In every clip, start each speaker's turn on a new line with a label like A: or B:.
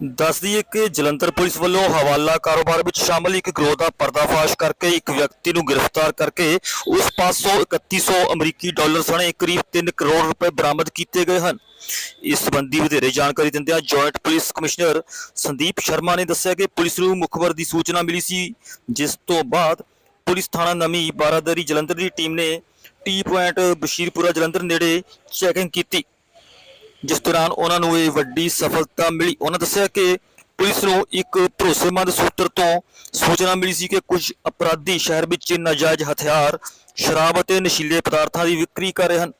A: ਦੱਸ ਦਈਏ ਕਿ ਜਲੰਧਰ ਪੁਲਿਸ ਵੱਲੋਂ ਹਵਾਲਾ ਕਾਰੋਬਾਰ ਵਿੱਚ ਸ਼ਾਮਲ ਇੱਕ ਗਰੋਹ ਦਾ ਪਰਦਾਫਾਸ਼ ਕਰਕੇ ਇੱਕ ਵਿਅਕਤੀ ਨੂੰ ਗ੍ਰਿਫਤਾਰ ਕਰਕੇ ਉਸ ਪਾਸੋਂ 3100 ਅਮਰੀਕੀ ਡਾਲਰ ਸਣੇ ਕਰੀਬ 3 ਕਰੋੜ ਰੁਪਏ ਬਰਾਮਦ ਕੀਤੇ ਗਏ ਹਨ। ਇਸ ਸੰਬੰਧੀ ਵਧੇਰੇ ਜਾਣਕਾਰੀ ਦਿੰਦਿਆਂ joint police commissioner Sandeep Sharma ਨੇ ਦੱਸਿਆ ਕਿ ਪੁਲਿਸ ਨੂੰ ਮੁਖਬਰ ਦੀ ਸੂਚਨਾ ਮਿਲੀ ਸੀ, ਜਿਸ ਤੋਂ ਬਾਅਦ ਪੁਲਿਸ ਥਾਣਾ ਨਵੀਂ ਬਾਰਾਦਰੀ ਜਲੰਧਰ ਦੀ ਟੀਮ ਨੇ ਟੀ ਪੁਆਇੰਟ ਬਸ਼ੀਰਪੁਰਾ ਜਲੰਧਰ ਨੇੜੇ ਚੈਕਿੰਗ ਕੀਤੀ। ਜਿਸ ਦੌਰਾਨ ਉਹਨਾਂ ਨੂੰ ਇਹ ਵੱਡੀ ਸਫਲਤਾ ਮਿਲੀ। ਉਹਨਾਂ ਦੱਸਿਆ ਕਿ ਪੁਲਿਸ ਨੂੰ ਇੱਕ ਭਰੋਸੇਮੰਦ ਸੂਤਰ ਤੋਂ ਸੂਚਨਾ ਮਿਲੀ ਸੀ ਕਿ ਕੁਝ ਅਪਰਾਧੀ ਸ਼ਹਿਰ ਵਿੱਚ ਨਾਜਾਇਜ਼ ਹਥਿਆਰ, ਸ਼ਰਾਬ ਅਤੇ ਨਸ਼ੀਲੇ ਪਦਾਰਥਾਂ ਦੀ ਵਿਕਰੀ ਕਰ ਰਹੇ ਹਨ।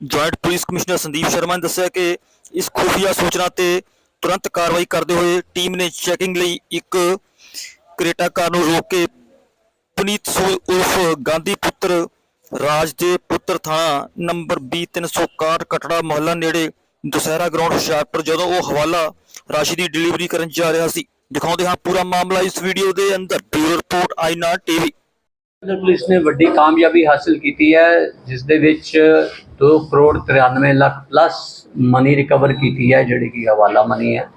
A: Joint police commissioner Sandeep Sharma ਨੇ ਦੱਸਿਆ ਕਿ ਇਸ ਖੁਫੀਆ ਸੂਚਨਾ ਤੇ ਤੁਰੰਤ ਕਾਰਵਾਈ ਕਰਦੇ ਹੋਏ ਟੀਮ ਨੇ ਚੈਕਿੰਗ ਲਈ ਇੱਕ ਕਰੇਟਾ ਕਾਰ ਨੂੰ ਰੋਕ ਕੇ ਪੁਨੀਤ ਉਰਫ ਗਾਂਧੀ ਪੁੱਤਰ ਰਾਜ ਦੇ ਪੁੱਤਰ ਥਾਣਾ ਨੰਬਰ 2361 ਕਟੜਾ ਮੁਹੱਲਾ ਨੇੜੇ ਦੁਸਹਿਰਾ ਗਰਾਊਂਡ ਹੁਸ਼ਿਆਰਪੁਰ ਜਦੋਂ ਉਹ ਹਵਾਲਾ ਰਾਸ਼ੀ ਦੀ ਡਿਲੀਵਰੀ ਕਰਨ ਜਾ ਰਿਹਾ ਸੀ। ਦਿਖਾਉਂਦੇ ਹਾਂ ਪੂਰਾ ਮਾਮਲਾ ਇਸ ਵੀਡੀਓ ਦੇ ਅੰਦਰ। Bureau report Aaina
B: TV. Police ਨੇ ਵੱਡੀ ਕਾਮਯਾਬੀ ਹਾਸਲ ਕੀਤੀ ਹੈ, ਜਿਸ ਦੇ ਵਿੱਚ 2 crore 93 lakh plus money recover ਕੀਤੀ ਹੈ, ਜਿਹੜੀ ਕਿ ਹਵਾਲਾ ਮਨੀ ਹੈ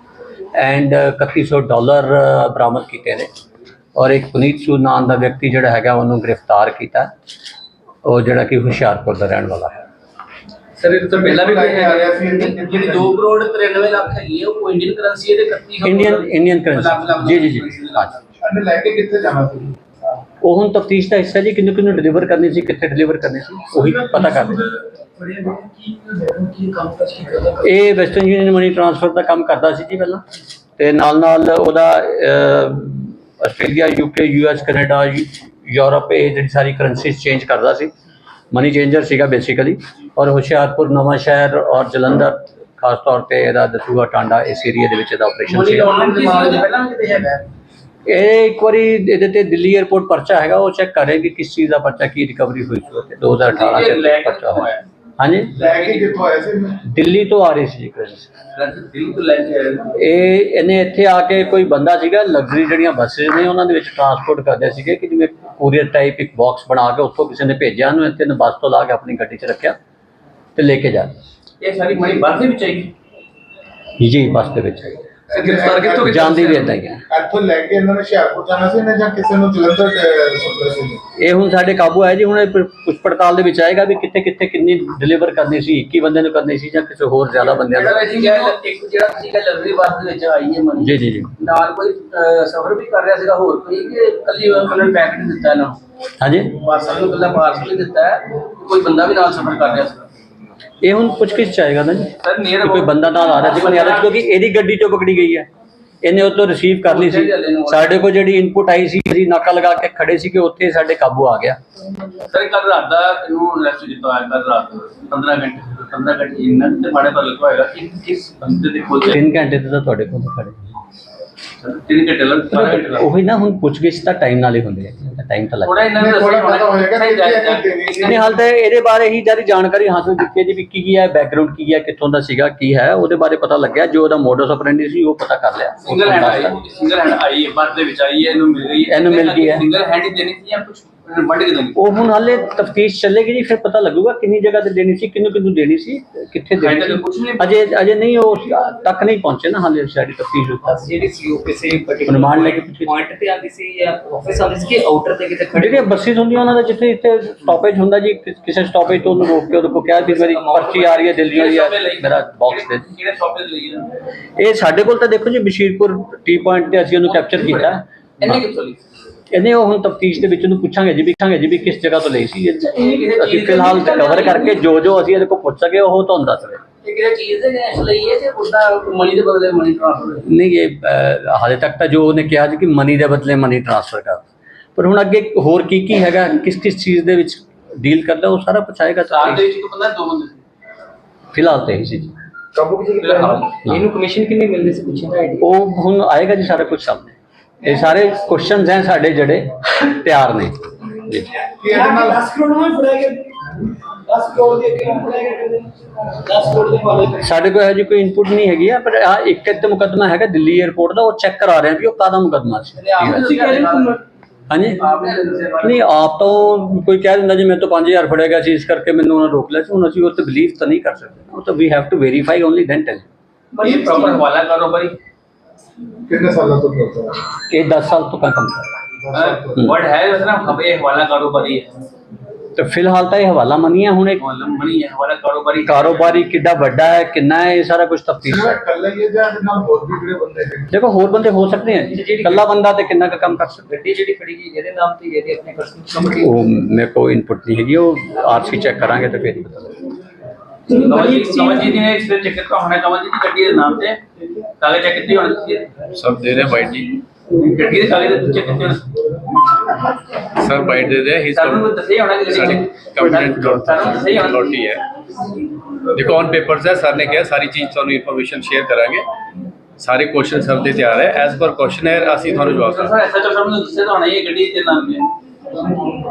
B: ਐਂਡ 3100 ਡਾਲਰ ਬਰਾਮਦ ਕੀਤੇ ਨੇ। ਔਰ ਇੱਕ ਪੁਨੀਤ ਸੂ ਨਾਮ ਦਾ ਵਿਅਕਤੀ ਜਿਹੜਾ ਹੈਗਾ, ਉਹਨੂੰ ਗ੍ਰਿਫਤਾਰ ਕੀਤਾ। ਉਹ ਜਿਹੜਾ ਕਿ ਹੁਸ਼ਿਆਰਪੁਰ ਦਾ ਰਹਿਣ ਵਾਲਾ ਹੈ।
C: ਸਰ ਇਹ ਤਾਂ ਪਹਿਲਾਂ ਵੀ ਕੋਈ ਹੈਗਾ ਜਿਹੜੀ 2 ਕਰੋੜ 93 ਲੱਖ ਹੈਗੀ ਹੈ ਉਹ ਇੰਡੀਅਨ ਕਰੰਸੀ ਹੈ ਤੇ 31
B: ਇੰਡੀਅਨ ਇੰਡੀਅਨ ਕਰੰਸੀ ਜੀ ਜੀ ਜੀ। ਹਾਂਜੀ
D: ਇਹਨੇ ਲੈ ਕੇ ਕਿੱਥੇ ਜਾਣਾ ਸੀ?
B: ਉਹ ਹੁਣ ਤਫਤੀਸ਼ ਦਾ ਹਿੱਸਾ ਜੀ ਕਿੰਨੂੰ ਕਿੰਨੂੰ ਡਿਲੀਵਰ ਕਰਨੀ ਸੀ ਕਿੱਥੇ ਡਿਲੀਵਰ ਕਰਨੀ ਸੀ ਉਹੀ ਪਤਾ ਕਰਦੇ। ਇਹ ਵੈਸਟਰਨ ਯੂਨੀਅਨ ਮਨੀ ਟ੍ਰਾਂਸਫਰ ਦਾ ਕੰਮ ਕਰਦਾ ਸੀ ਜੀ ਪਹਿਲਾਂ। ਤੇ ਨਾਲ ਨਾਲ ਉਹਦਾ ਆਸਟ੍ਰੇਲੀਆ ਯੂਕੇ ਯੂਐਸ ਕੈਨੇਡਾ ਯੂ- ਯੂਰਪ ਇਹ ਜਿਹੜੀ ਸਾਰੀ ਕਰੰਸੀਜ਼ ਚੇਂਜ ਕਰਦਾ ਸੀ। ਮਨੀ ਚੇਂਜਰ ਸੀਗਾ ਬੇਸਿਕਲੀ ਔਰ ਹੁਸ਼ਿਆਰਪੁਰ ਨਵਾਂ ਸ਼ਹਿਰ ਔਰ ਜਲੰਧਰ ਖਾਸ ਤੌਰ ਤੇ ਇਹਦਾ ਦਸੂਹਾ ਟਾਂਡਾ ਇਸ ਏਰੀਆ ਦੇ ਵਿੱਚ ਇਹਦਾ ਆਪਰੇਸ਼ਨ
C: ਦੇ ਹੈਗਾ?
B: ਇਹ ਇੱਕ ਵਾਰੀ ਇਹਦੇ ਤੇ ਦਿੱਲੀ 에ਅਰਪੋਰਟ ਪਰਚਾ ਹੈਗਾ ਉਹ ਚੈੱਕ ਕਰਾਂਗੇ ਕਿਸ ਚੀਜ਼ ਦਾ ਪਰਚਾ ਕੀ ਰਿਕਵਰੀ ਹੋਈ ਸੀ ਉੱਥੇ। 2018
C: ਇਹ ਲੈ
B: ਚ
C: ਕੇ
B: ਪਰਚਾ ਹੋਇਆ।
C: ਹੋਇਆ?
B: ਹਾਂਜੀ?
D: ਲੈ ਕੇ ਕਿੱਥੋਂ ਆਇਆ ਸੀ?
B: ਦਿੱਲੀ ਤੋਂ ਆ ਰਹੀ ਸੀ ਜੀ। currency।
C: ਦਿੱਲੀ ਤੋਂ ਲੈ ਕੇ ਆਏ।
B: ਇਹ ਇਹਨੇ ਇੱਥੇ ਆ ਕੇ ਕੋਈ ਬੰਦਾ ਸੀਗਾ ਲਗਜ਼ਰੀ ਜਿਹੜੀਆਂ ਬੱਸਸ ਨੇ ਉਹਨਾਂ ਦੇ ਵਿੱਚ ਟਰਾਂਸਪੋਰਟ ਕਰਦੇ ਸੀਗੇ ਕਿ ਜਿਵੇਂ ਕੋਰੀਅਰ ਟਾਈਪ ਇੱਕ ਬਾਕਸ ਬਣਾ ਕੇ ਉੱਥੋਂ ਕਿਸੇ ਨੇ ਭੇਜਿਆ ਉਹਨੂੰ ਇੱਥੇ ਨੇ ਬੱਸ ਤੋਂ ਲਾ ਕੇ ਆਪਣੀ ਗੱਡੀ 'ਚ ਰੱਖਿਆ ਤੇ ਲੈ ਕੇ ਜਾ
C: ਇਹ ਸਾਰੀ ਮਨੀ ਬੱਸ ਦੇ ਵਿੱਚ ਆਈ?
B: ਜੀ ਬੱਸ ਦੇ ਵਿੱਚ
C: ਸਰ ਗ੍ਰਿਫਤਾਰ ਕਿੱਥੋਂ ਕੀਤਾ
B: ਜਾਂਦੀ ਵੀ ਏਦਾਂ ਹੀ ਹੈ
D: ਇੱਥੋਂ ਲੈ ਕੇ ਇਹਨਾਂ ਨੇ ਹੁਸ਼ਿਆਰਪੁਰ ਜਾਣਾ ਸੀ ਇਹਨੇ ਜਾਂ ਕਿਸੇ ਨੂੰ ਜਲੰਧਰ ਸੁਣਦਾ ਸੀ?
B: ਇਹ ਹੁਣ ਸਾਡੇ ਕਾਬੂ ਆਇਆ ਜੀ ਹੁਣ ਇਹ ਪ- ਪੁੱਛ ਪੜਤਾਲ ਦੇ ਵਿੱਚ ਆਏਗਾ ਵੀ ਕਿੱਥੇ ਕਿੱਥੇ ਕਿੰਨੀ ਡਿਲੀਵਰ ਕਰਨੀ ਸੀ 21 ਬੰਦੇ ਨੂੰ ਕਰਨੀ ਸੀ ਜਾਂ ਕਿਸੇ ਹੋਰ ਜ਼ਿਆਦਾ ਬੰਦਿਆਂ
C: ਜਿਹੜਾ
B: ਨੂੰ?
C: ਵੈਸੇ ਕਿਹਾ ਇੱਕ ਜਿਹੜਾ ਸੀਗਾ ਲਗਜ਼ਰੀ ਬੱਸ ਦੇ ਵਿੱਚ ਆਈ ਹੈ ਮਨੀ
B: ਜੀ ਜੀ ਜੀ।
C: ਨਾਲ ਕੋਈ ਸਫ਼ਰ ਵੀ ਕਰ ਰਿਹਾ ਸੀਗਾ ਹੋਰ ਕੋਈ ਕਿ ਕੱਲੀ ਕਲਰ ਪੈਕੇਟ ਦਿੱਤਾ ਇਹਨਾਂ ਨੂੰ?
B: ਹਾਂਜੀ?
C: ਪਾਰਸਲ ਨੂੰ ਕੱਲਾ ਪਾਰਸਲ ਹੀ ਦਿੱਤਾ ਹੈ ਕੋਈ ਬੰਦਾ ਵੀ ਨਾਲ ਸਫ਼ਰ ਕਰ ਰਿਹਾ ਸੀਗਾ
B: ਇਹ ਹੁਣ ਪੁੱਛ ਕਿਸ ਚਾਹੇਗਾ ਨਾ ਜੀ?
C: ਸਰ ਨੀਅਰ
B: ਕਿ ਕੋਈ ਬੰਦਾ ਨਾਲ ਆ ਰਿਹਾ ਸੀ ਕੋਈ ਯਾਦ ਕਿਉਂਕਿ ਇਹਦੀ ਗੱਡੀ ਚੋਂ ਪਕੜੀ ਗਈ ਹੈ। ਇਹਨੇ ਉਹ ਤੋਂ ਰਿਸੀਵ ਕਰ ਲਈ ਸੀ। ਸਾਡੇ ਕੋਲ ਜਿਹੜੀ ਇਨਪੁਟ ਆਈ ਸੀ ਅਸੀਂ ਨਾਕਾ ਲਗਾ ਕੇ ਖੜੇ ਸੀ ਕਿ ਉੱਥੇ ਸਾਡੇ ਕਾਬੂ ਆ ਗਿਆ।
C: ਸਰ ਕੱਲ ਰਾਤ ਦਾ ਇਹਨੂੰ ਅਰੈਸਟ ਕੀਤਾ ਹੋਇਆ ਕੱਲ ਰਾਤ 15 ਘੰਟੇ 15 ਘੰਟੇ ਇੰਨਾ ਤੇ ਮਾੜੇ ਪਰ ਲਿਖਵਾ ਹੋਏਗਾ ਕਿ ਕਿਸ ਬੰਦੇ ਦੇ ਕੋਲ
B: 3 ਘੰਟੇ ਤੇ ਤਾਂ ਤੁਹਾਡੇ ਕੋਲ ਖੜੇ।
C: ਤਿੰਨ ਘੰਟੇ ਲੱਗ ਬਾਰਾਂ ਘੰਟੇ ਲੱਗ
B: ਉਹੀ ਨਾ ਹੁਣ ਪੁੱਛਗਿੱਛ ਤਾਂ ਟਾਈਮ ਨਾਲ ਹੀ ਹੁੰਦੀ ਹੈ ਟਾਈਮ ਤਾਂ
C: ਥੋੜਾ
B: ਲੱਗਦਾ।
C: ਇਹਨਾਂ ਨੂੰ
D: ਥੋੜਾ ਪਤਾ ਹੋਏਗਾ ਕਿ
B: ਨਹੀਂ ਹਾਲ ਤਾਂ ਇਹਦੇ ਬਾਰੇ ਹੀ ਜਿਹੜੀ ਜਾਣਕਾਰੀ ਹਾਸਲ ਕੀਤੀ ਹੈ ਜੀ ਵੀ ਕੀ ਹੈ ਬੈਕਗ੍ਰਾਉਂਡ ਕੀ ਹੈ ਕਿੱਥੋਂ ਦਾ ਸੀਗਾ ਕੀ ਹੈ ਉਹਦੇ ਬਾਰੇ ਪਤਾ ਲੱਗਿਆ। ਜੋ ਉਹਦਾ ਮੋਡਸ ਆਪਰੈਂਡੀ ਸੀ ਉਹ ਪਤਾ ਕਰ ਲਿਆ।
C: ਸਿੰਗਲ ਹੈਂਡ ਆਈ ਸਿੰਗਲ ਹੈਂਡ ਆਈ ਹੈ ਬੱਸ ਦੇ ਵਿੱਚ ਆਈ ਹੈ ਇਹਨੂੰ ਮਿਲ ਗਈ
B: ਇਹਨੂੰ ਮਿਲ ਗਈ ਹੈ।
C: ਸਿੰਗਲ ਹੈਂਡ ਹੀ ਦੇਣੀ ਸੀ ਜਾਂ ਕੁਝ ਵੱਢ ਕੇ ਦੇਣੀ
B: ਉਹ ਹੁਣ ਹਾਲੇ ਤਫਤੀਸ਼ ਚੱਲੇਗੀ ਜੀ ਫਿਰ ਪਤਾ ਲੱਗੂਗਾ ਕਿੰਨੀ ਜਗ੍ਹਾ ਤੇ ਦੇਣੀ ਸੀ ਕਿੰਨੂੰ ਕਿੰਨੂੰ ਦੇਣੀ ਸੀ ਕਿੱਥੇ ਦੇਣੀ
C: ਹਾਲੇ
B: ਸੀ।
C: ਤੱਕ ਕੁਛ ਨਹੀਂ
B: ਅਜੇ ਅਜੇ ਨਹੀਂ ਉਹ ਤੱਕ ਨਹੀਂ ਪਹੁੰਚੇ ਨਾ ਹਾਲੇ ਸਾਡੀ ਤਫਤੀਸ਼ ਉੱਤੇ
E: ਜਿਹੜੀ ਸੀ ਉਹ ਕਿਸੇ
B: ਅਨੁਮਾਨ ਲੈ ਕੇ ਪੁੱਛੀ।
E: ਪੁਆਇੰਟ ਤੇ ਆਉਂਦੀ ਸੀ ਜਾਂ ਆਫਿਸ ਆਉਂਦੀ ਸੀ ਕਿ ਆਊਟਰ ਤੇ ਕਿਤੇ ਖੜੀ
B: ਜਿਹੜੀਆਂ ਬੱਸਿਸ ਹੁੰਦੀਆਂ ਉਹਨਾਂ ਦਾ ਜਿੱਥੇ ਇੱਥੇ ਸਟਾਪੇਜ ਹੁੰਦਾ ਜੀ ਕਿ- ਕਿਸੇ ਸਟਾਪੇਜ ਤੋਂ ਉਹਨੂੰ ਰੋਕ ਕੇ ਉਹਦੇ ਕੋਲ ਕਿਹਾ ਵੀ ਮੇਰੀ ਪਰਚੀ ਆ ਰਹੀ ਹੈ ਦਿੱਲੀ ਵਾਲੀ ਆ ਮੇਰਾ ਬਾਕਸ ਦੇ ਦਿਓ।
C: ਕਿਹੜੇ ਸ਼ਾਪ ਲਈ ਹੈ
B: ਇਹ ਸਾਡੇ ਕੋਲ ਤਾਂ ਦੇਖੋ ਜੀ ਬਸ਼ੀਰਪੁਰ ਟੀ ਪੁਆਇੰਟ ਤੇ ਅਸੀਂ ਉਹਨੂੰ ਕੈਪਚਰ ਕੀਤਾ।
C: ਇਹਨੇ ਕਿੱਥੋਂ ਲਈ?
B: ਇਹਨੇ ਉਹ ਹੁਣ ਤਫਤੀਸ਼ ਦੇ ਵਿੱਚ ਉਹਨੂੰ ਪੁੱਛਾਂਗੇ ਜੀ ਵੀ ਪੁੱਛਾਂਗੇ ਜੀ ਵੀ ਕਿਸ ਜਗ੍ਹਾ ਤੋਂ ਲਈ ਸੀ ਇਹ- ਅਸੀਂ ਫਿਲਹਾਲ ਕਵਰ ਕਰਕੇ ਜੋ ਜੋ ਅਸੀਂ ਇਹਦੇ ਕੋਲ ਪੁੱਛ ਸਕੇ ਉਹ ਤੁਹਾਨੂੰ ਦੱਸ ਰਹੇ
C: ਇਹ ਹੈ
B: ਨਹੀਂ ਹਾਲੇ ਤੱਕ ਤਾਂ ਜੋ ਉਹਨੇ ਕਿਹਾ ਸੀ ਕਿ ਮਨੀ ਦੇ ਬਦਲੇ ਮਨੀ ਟ੍ਰਾਂਸਫਰ ਕਰ ਪਰ ਹੁਣ ਅੱਗੇ ਹੋਰ ਕੀ ਕੀ ਹੈਗਾ ਕਿਸ ਕਿਸ ਚੀਜ਼ ਦੇ ਵਿੱਚ ਡੀਲ ਕਰਦਾ ਉਹ ਸਾਰਾ ਪੁੱਛਾਏਗਾ
C: ਚਾਰ ਦੇ ਵਿੱਚ ਬੰਦਾ ਦੋ ਬੰਦੇ ਸੀ।
B: ਫਿਲਹਾਲ ਤੇ ਇਹੀ ਸੀ ਜੀ।
D: ਕਾਬੂ ਕਿਸੇ
E: ਇਹਨੂੰ ਕਮਿਸ਼ਨ ਕਿੰਨੀ ਮਿਲਦੀ ਸੀ ਪੁੱਛਿਆ
B: ਉਹ ਹੁਣ ਆਏਗਾ ਜੀ ਸਾਰਾ ਕੁਝ ਸਾਹਮਣੇ। ਇਹ ਸਾਰੇ ਕੁਐਸਚਨਸ ਹੈ ਸਾਡੇ ਜਿਹੜੇ ਤਿਆਰ ਨੇ। ਜੀ।
D: ਇਹਦੇ ਨਾਲ
F: 10 ਕਰੋੜ ਨੂੰ ਫੜਿਆ ਗਿਆ? 10 ਕਰੋੜ ਦੇ ਕਿਉਂ ਫੜਿਆ ਗਿਆ 10 ਕਰੋੜ ਦੇ ਵਾਲੇ
B: ਸਾਡੇ ਕੋਲ ਇਹੋ ਜਿਹੀ ਕੋਈ ਇਨਪੁਟ ਨਹੀਂ ਹੈਗੀ ਆ ਪਰ ਆ ਇੱਕ ਇੱਕ ਮੁਕਦਮਾ ਹੈਗਾ ਦਿੱਲੀ 에ਅਰਪੋਰਟ ਦਾ ਉਹ ਚੈੱਕ ਕਰਾ ਰਹੇ ਆ ਵੀ ਉਹ ਕਾਹਦਾ ਮੁਕਦਮਾ ਸੀ।
F: ਹੋ
B: ਹਾਂਜੀ। ਨਹੀਂ ਆਪ ਤੋਂ ਕੋਈ ਕਹਿ ਦਿੰਦਾ ਜੀ ਮੈਂ ਤਾਂ 5000 ਫੜਿਆ ਗਿਆ ਸੀ ਇਸ ਕਰਕੇ ਮੈਨੂੰ ਉਹਨਾਂ ਰੋਕ ਲਿਆ ਸੀ। ਹੁਣ ਅਸੀਂ ਉਹ ਤੇ ਬਿਲੀਵ ਤਾਂ ਨਹੀਂ ਕਰ ਸਕਦੇ। ਉਹ ਤਾਂ ਵੀ have to verify only then tell
C: ਇਹ ਪ੍ਰੋਪਰ ਹਵਾਲਾ ਕਾਰੋਬਾਰੀ
D: ਕਿੰਨੇ ਸਾਲਾਂ ਤੋਂ ਕਰਦਾ ਹੈ
B: ਇਹ 10 ਸਾਲ ਤੋਂ ਕੰਮ ਕਰ ਰਿਹਾ
C: वर्ड है वैसे ना अब ये हवाला कारोबारी है
B: ਤੇ ਫਿਲਹਾਲ ਤਾਂ ਇਹ ਹਵਾਲਾ ਮਨੀ ਹੈ ਹੁਣ ਇੱਕ
C: हवाला मनी है हवाला कारोबारी
B: ਕਾਰੋਬਾਰੀ ਕਿੱਡਾ ਵੱਡਾ ਹੈ ਕਿੰਨਾ ਹੈ ਇਹ ਸਾਰਾ ਕੁਝ ਤਫਤੀਸ਼
D: ਸਿਰਫ ਇਕੱਲਾ ਹੀ ਹੈ ਜਾਂ ਇਹਦੇ ਨਾਲ ਹੋਰ ਵੀ ਜਿਹੜੇ ਬੰਦੇ ਨੇ
B: ਦੇਖੋ ਹੋਰ ਬੰਦੇ ਹੋ ਸਕਦੇ ਹੈ ਇਕੱਲਾ ਬੰਦਾ ਤੇ ਕਿੰਨਾ ਕੁ ਕੰਮ ਕਰ ਸਕਦਾ
E: ਗੱਡੀ ਜਿਹੜੀ ਖੜੀ ਗਈ ਇਹਦੇ ਨਾਮ ਤੇ ਇਹਦੇ ਆਪਣੇ ਪਰਸਨਲ
B: ਉਹ ਮੇਰੇ ਕੋਲ ਇਨਪੁਟ ਨਹੀਂ ਹੈਗੀ ਉਹ ਆਰਸੀ ਚੈੱਕ ਕਰਾਂਗੇ ਤਾਂ ਫਿਰ ਹੀ ਪਤਾ ਲੱਗੇਗਾ
C: कमल जी कमल जी ने इस चेक का होना कमल जी की गड्डी के नाम से कागज चेक कितनी होनी चाहिए
G: सब दे रहे हैं बाइट जी
C: गड्डी के कागज चेक कितने होने
G: सर बाइट दे रहे हैं ही
C: ਸਾਨੂੰ ਦੱਸਿਆ ਹੋਣਾ ਕਿ
G: सारी कंप्लेंट
C: ਸਾਨੂੰ ਦੱਸਿਆ ਹੋਣਾ
G: अथॉरिटी है देखो ऑन पेपर्स है सर ने किहा सारी चीज ਤੁਹਾਨੂੰ ਇਨਫੋਰਮੇਸ਼ਨ ਸ਼ੇਅਰ ਕਰਾਂਗੇ ਸਾਰੇ ਕੁਐਸਚਨ ਸਰ ਦੇ ਤਿਆਰ ਹੈ ਐਸ ਪਰ ਕੁਐਸਚਨ ਹੈ ਅਸੀਂ ਤੁਹਾਨੂੰ ਜਵਾਬ
C: ਸਰ
G: ਕਰਾਂਗੇ
C: ਐਸਾ ਤਾਂ ਸਾਨੂੰ ਦੱਸਿਆ ਤਾਂ ਹੋਣਾ ਹੀ ਹੈ ਗੱਡੀ ਦੇ ਨਾਮ ਤੇ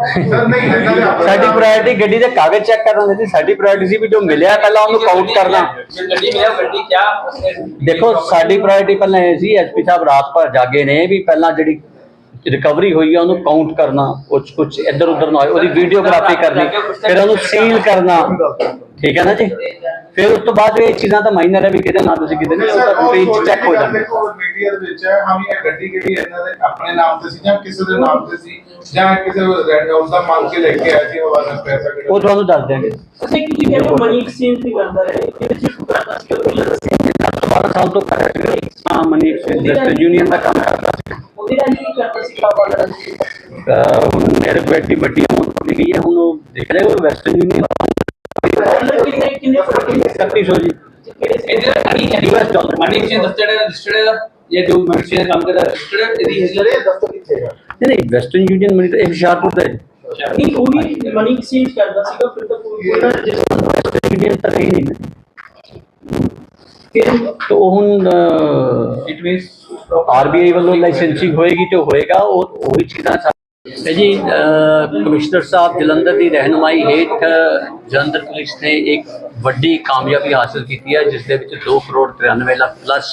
D: ਸਰ ਨਹੀਂ ਇਹਨਾਂ ਦੇ ਆਪਣੇ
B: ਸਾਡੀ ਪ੍ਰਾਇੋਰਟੀ ਗੱਡੀ ਦੇ ਕਾਗਜ਼ ਚੈੱਕ ਕਰਨਾ ਸੀ। ਸਾਡੀ ਪ੍ਰਾਇੋਰਟੀ ਸੀ ਵੀ ਜੋ ਮਿਲਿਆ ਪਹਿਲਾਂ ਉਹਨੂੰ ਕਾਊਂਟ ਕਰਨਾ।
C: ਜੇ ਗੱਡੀ ਮਿਲਿਆ ਗੱਡੀ ਕਿਆ
B: ਦੇਖੋ ਸਾਡੀ ਪ੍ਰਾਇੋਰਟੀ ਪਹਿਲਾਂ ਇਹ ਸੀ ਐਸਪੀ ਸਾਹਿਬ ਰਾਤ ਭਰ ਜਾਗੇ ਨੇ ਵੀ ਪਹਿਲਾਂ ਜਿਹੜੀ ਰਿਕਵਰੀ ਹੋਈ ਆ ਉਹਨੂੰ ਕਾਊਂਟ ਕਰਨਾ ਕੁਝ ਕੁਝ ਇੱਧਰ ਉੱਧਰ ਨਾ ਹੋਏ ਉਹਦੀ ਵੀਡੀਓਗ੍ਰਾਫੀ ਕਰਨੀ ਫਿਰ ਉਹਨੂੰ ਸੀਲ ਕਰਨਾ। ਠੀਕ ਹੈ ਨਾ ਜੀ? ਫਿਰ ਉਸ ਤੋਂ ਬਾਅਦ ਇਹ ਚੀਜ਼ਾਂ ਤਾਂ ਮਾਈਨਰ ਹੈ ਵੀ ਕਿਹਦੇ ਨਾਲ ਤੁਸੀਂ ਕਿਹਦੇ ਨੇ ਉਹ
D: ਸਰ
B: ਤਾਂ
D: ਉਹ
B: ਪੇਜ ਚੈੱਕ ਹੋ ਜਾਂਦਾ।
D: ਮੀਡੀਆ ਦੇ ਵਿੱਚ ਹੈ ਹਾਂ ਵੀ ਇਹ ਗੱਡੀ ਕਿਹੜੀ ਇਹਨਾਂ ਦੇ ਆਪਣੇ ਨਾਮ ਤੇ ਸੀ ਜਾਂ ਕਿਸੇ ਦੇ ਨਾਮ ਤੇ ਸੀ? ਜਾਂ ਕਿਸੇ ਰੈਂਡਮ ਦਾ ਮੰਗ ਕੇ ਲੈ ਕੇ ਆਇਆ ਸੀ ਹਵਾਲਾ ਪੈਸਾ
B: ਉਹ
D: ਕਿਹੜਾ
B: ਤੁਹਾਨੂੰ ਦੱਸ ਦਿਆਂਗੇ।
E: ਅਸੀਂ ਕੀ ਕਹਿੰਦੇ ਮਨੀ ਐਕਸਚੇਂਜ ਵੀ ਕਰਦਾ ਰਹੇ? ਇਹਦੇ ਚ ਕੋਈ ਕਰਦਾ ਸੀ ਉਹ ਵੀ ਦੱਸਿਆ
B: 12 ਸਾਲ ਤੋਂ ਕਰ ਰਿਹਾ ਹਾਂ ਮਨੀ ਐਕਸਚੇਂਜ ਯੂਨੀਅਨ ਦਾ ਕੰਮ ਕਰਦਾ ਸੀ।
E: ਉਹਦੇ ਨਾਲ ਕੀ ਕਰਦਾ ਸੀ ਕੰਮ ਵਾਲਾ ਸੀ।
B: ਅਹ ਹੁਣ ਮੇਰੇ ਐਡੀ ਵੱਡੀ ਅਮਾਉਂਟ ਪੜੀ ਗਈ ਹੈ। ਹੁਣ ਉਹ ਦੇਖ ਲਿਆ ਉਹ ਵੈਸਟਰਨ ਯੂਨੀਅਨ
E: ਡਾਲਰ ਕਿੰਨੇ ਕਿੰਨੇ ਫ਼ਰਕ ਹੈ
B: 3100 ਜੀ।
E: ਕਿਹੜੇ
C: ਇਹਦੇ ਨਾਲ ਕੀ
B: US dollar.
C: Money exchange registered ਹੈ ਰਜਿਸਟਰਡ ਹੈ ਜਾਂ ਜੋ ਮਨੀ ਐਕਸਚੇਂਜ ਕੰਮ ਕਰਦਾ ਰਜਿਸਟਰਡ ਇਹਦੀ ਹੈਗੀ
D: ਜਿਹੜੇ ਦਫ਼ਤਰ ਕਿੱਥੇ ਹੈ
B: ਨਹੀਂ ਨਹੀਂ ਵੈਸਟਰਨ ਯੂਨੀਅਨ ਮਨੀ ਤਾਂ ਇਹ ਹੁਸ਼ਿਆਰਪੁਰ ਦਾ ਹੈ।
E: ਨਹੀਂ ਉਹ ਵੀ ਮਨੀ ਐਕਸਚੇਂਜ ਕਰਦਾ ਸੀਗਾ ਫਿਰ ਤਾਂ ਕੋਈ ਕੋਈ ਨਾ ਰਜਿਸਟਰ
B: ਵੈਸਟਰਨ ਯੂਨੀਅਨ ਤਾਂ ਰਹੀ ਨਹੀਂ। ਨਾ।
E: ਫਿਰ
B: ਤਾਂ ਹੁਣ
C: ਇਟ ਮੀਨਸ
B: ਆਰਬੀਆਈ ਵੱਲੋਂ ਲਾਇਸੈਂਸਿੰਗ ਹੋਏਗੀ ਤੇ ਹੋਏਗਾ ਉਹ ਉਹੀ ਚੀਜ਼ਾਂ ਸਾ- ਤੇ ਜੀ ਕਮਿਸ਼ਨਰ ਸਾਹਿਬ ਜਲੰਧਰ ਦੀ ਰਹਿਨੁਮਾਈ ਹੇਠ ਜਲੰਧਰ ਪੁਲਿਸ ਨੇ ਇੱਕ ਵੱਡੀ ਕਾਮਯਾਬੀ ਹਾਸਲ ਕੀਤੀ ਹੈ ਜਿਸ ਦੇ ਵਿੱਚ 2 crore 93 lakh plus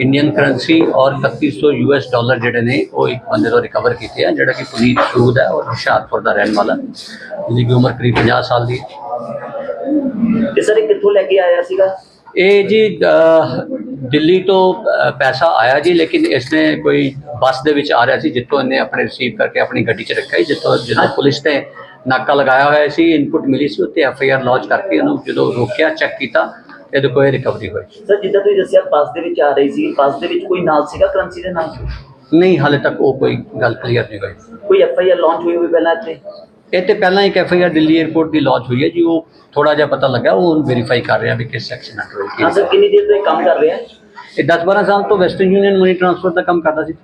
B: Indian currency ਔਰ 3100 ਯੂਐਸ ਡਾਲਰ ਜਿਹੜੇ ਨੇ ਉਹ ਇੱਕ ਬੰਦੇ ਤੋਂ ਰਿਕਵਰ ਕੀਤੇ ਆ ਜਿਹੜਾ ਕਿ ਪੁਨੀਤ ਸੂਦ ਹੈ ਔਰ ਹੁਸ਼ਿਆਰਪੁਰ ਦਾ ਰਹਿਣ ਵਾਲਾ ਜਿਹਦੀ ਕਿ ਉਮਰ ਕਰੀਬ 50 ਸਾਲ ਦੀ ਹੈ।
E: ਤੇ ਸਰ ਇਹ ਕਿੱਥੋਂ ਲੈ ਕੇ ਆਇਆ ਸੀਗਾ?
B: ਇਹ ਜੀ ਦਿੱਲੀ ਤੋਂ ਪੈਸਾ ਆਇਆ ਜੀ ਲੇਕਿਨ ਇਸਨੇ ਕੋਈ ਬੱਸ ਦੇ ਵਿੱਚ ਆ ਰਿਹਾ ਸੀ ਜਿੱਥੋਂ ਇਹਨੇ ਆਪਣੇ ਰਿਸੀਵ ਕਰਕੇ ਆਪਣੀ ਗੱਡੀ 'ਚ ਰੱਖਿਆ ਜਿੱਥੋਂ ਜਦੋਂ ਪੁਲਿਸ ਨੇ ਨਾਕਾ ਲਗਾਇਆ ਹੋਇਆ ਸੀ ਇਨਪੁਟ ਮਿਲੀ ਸੀ ਉੱਤੇ ਐਫ ਆਈ ਆਰ ਲੌਂਚ ਕਰਕੇ ਇਹਨੂੰ ਜਦੋਂ ਰੋਕਿਆ ਚੈੱਕ ਕੀਤਾ ਇਹਦੇ ਕੋਈ ਰਿਕਵਰੀ ਹੋਈ।
H: ਸਰ ਜਿੱਦਾਂ ਤੁਸੀਂ ਦੱਸਿਆ ਬੱਸ ਦੇ ਵਿੱਚ ਆ ਰਹੀ ਸੀ। ਬੱਸ ਦੇ ਵਿੱਚ ਕੋਈ ਨਾਲ ਸੀਗਾ ਕਰੰਸੀ ਦੇ ਨਾਲ?
B: ਨਹੀਂ ਹਾਲੇ ਤੱਕ ਉਹ ਕੋਈ ਗੱਲ ਕਲੀਅਰ ਨਹੀਂ ਹੋਈ।
H: ਕੋਈ ਐਫ ਆਈ ਆਰ ਲਾਂਚ ਹੋਈ ਹੋਈ ਪਹਿਲਾਂ ਇੱਥੇ?
B: ਇਹ ਤੇ ਪਹਿਲਾਂ ਇੱਕ F I R Delhi airport the launch ਹੋਈ ਹੈ ਜੀ। ਉਹ ਥੋੜਾ ਜਿਹਾ ਪਤਾ ਲੱਗਾ ਉਹ ਵੈਰੀਫਾਈ ਕਰ ਰਿਹਾ ਵੀ ਕਿਸ ਸੈਕਸ਼ਨ ਅੰਡਰ ਹੋਈ
H: ਹਾਂ ਸਰ ਕਿੰਨੀ ਦੇਰ ਤੋਂ ਇਹ ਕੰਮ ਕਰ ਰਹੇ? ਆ
B: ਇਹ 10 12 ਸਾਲ ਤੋਂ ਵੈਸਟਰਨ ਯੂਨੀਅਨ ਮਨੀ ਟ੍ਰਾਂਸਫਰ ਦਾ ਕੰਮ ਕਰਦਾ ਸੀ।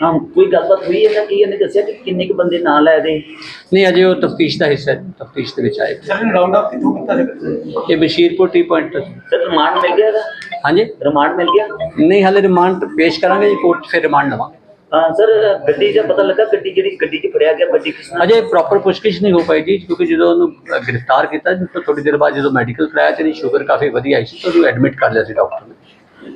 H: ਹਾਂ ਕੋਈ ਗੱਲਬਾਤ ਹੋਈ ਹੈ ਜਾਂ ਕੀ ਇਹਨੇ ਦੱਸਿਆ ਕਿ ਕਿੰਨੇ ਕੁ ਬੰਦੇ ਨਾਲ ਆਏ ਦੇ
B: ਨਹੀਂ ਅਜੇ ਉਹ ਤਫਤੀਸ਼ ਦਾ ਹਿੱਸਾ ਹੈ ਤਫਤੀਸ਼ ਦੇ ਵਿੱਚ ਆਏਗਾ
C: ਸਰ ਰਾਉਂਡ ਅਪ ਕਿਥੋਂ ਕੀਤਾ ਸੀ?
B: ਇਹ ਬਸ਼ੀਰਪੁਰ ਟੀ ਪੁਆਇੰਟ ਤੋਂ।
H: ਸਰ ਰਿਮਾਂਡ ਮਿਲ ਗਿਆ ਇਹਦਾ?
B: ਹਾਂਜੀ?
H: ਰਿਮਾਂਡ ਮਿਲ ਗਿਆ?
B: ਨਹੀਂ ਹਾਲੇ ਰਿਮਾਂਡ ਪੇਸ਼ ਕਰਾਂਗੇ ਜੀ ਕੋਰਟ ਫਿਰ ਰਿਮਾਂਡ ਲਵਾਂਗੇ।
H: ਹਾਂ ਸਰ ਗੱਡੀ ਦਾ ਪਤਾ ਲੱਗਾ ਗੱਡੀ ਜਿਹੜੀ ਗੱਡੀ 'ਚ ਫੜਿਆ ਗਿਆ ਗੱਡੀ ਕਿਸ ਨਾਲ
B: ਅਜੇ ਪ੍ਰੋਪਰ ਪੁੱਛਗਿੱਛ ਨਹੀਂ ਹੋ ਪਾਈ ਜੀ ਕਿਉਂਕਿ ਜਦੋਂ ਉਹਨੂੰ ਅ, ਗ੍ਰਿਫਤਾਰ ਕੀਤਾ ਜੀ ਤਾਂ ਥੋੜੀ ਦੇਰ ਬਾਅਦ ਜਦੋਂ ਮੈਡੀਕਲ ਕਰਾਇਆ ਤੇ ਇਹਦੀ ਸ਼ੂਗਰ ਕਾਫੀ ਵਧੀ ਆਈ ਸੀ ਤਾਂ ਉਹਨੂੰ ਐਡਮਿਟ ਕਰ ਲਿਆ ਸੀ ਡਾਕਟਰ ਨੇ।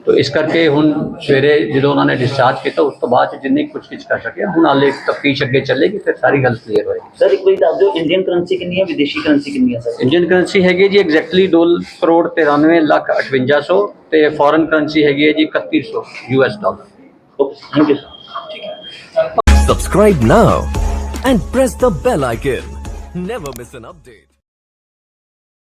B: ਤਾਂ ਇਸ ਕਰਕੇ ਹੁਣ ਸਵੇਰੇ ਜਦੋਂ ਉਹਨਾਂ ਨੇ ਡਿਸਚਾਰਜ ਕੀਤਾ ਉਸ ਤੋਂ ਬਾਅਦ ਜਿੰਨੀ ਪੁੱਛਗਿੱਛ ਕਰ ਸਕਿਆ ਹੁਣ ਹਾਲੇ ਤਫਤੀਸ਼ ਅੱਗੇ ਚੱਲੇਗੀ ਫਿਰ ਸਾਰੀ ਗੱਲ ਕਲੀਅਰ ਹੋਏਗੀ।
H: ਸਰ ਇੱਕ ਵਾਰੀ ਦੱਸ ਦਿਓ ਇੰਡੀਅਨ ਕਰੰਸੀ ਕਿੰਨੀ ਹੈ ਵਿਦੇਸ਼ੀ ਕਰੰਸੀ ਕਿੰਨੀ ਹੈ ਸਰ?
B: ਇੰਡੀਅਨ ਕਰੰਸੀ ਹੈਗੀ ਹੈ ਜੀ ਐਗਜ਼ੈਕਟਲੀ 2 ਕਰੋੜ 93 ਲੱਖ 5800 ਤੇ ਫੋਰਨ ਕਰੰਸੀ ਹੈਗੀ ਹੈ ਜੀ 3100 US dollar
H: okay thank you
I: Subscribe now and press the bell icon. Never miss an update.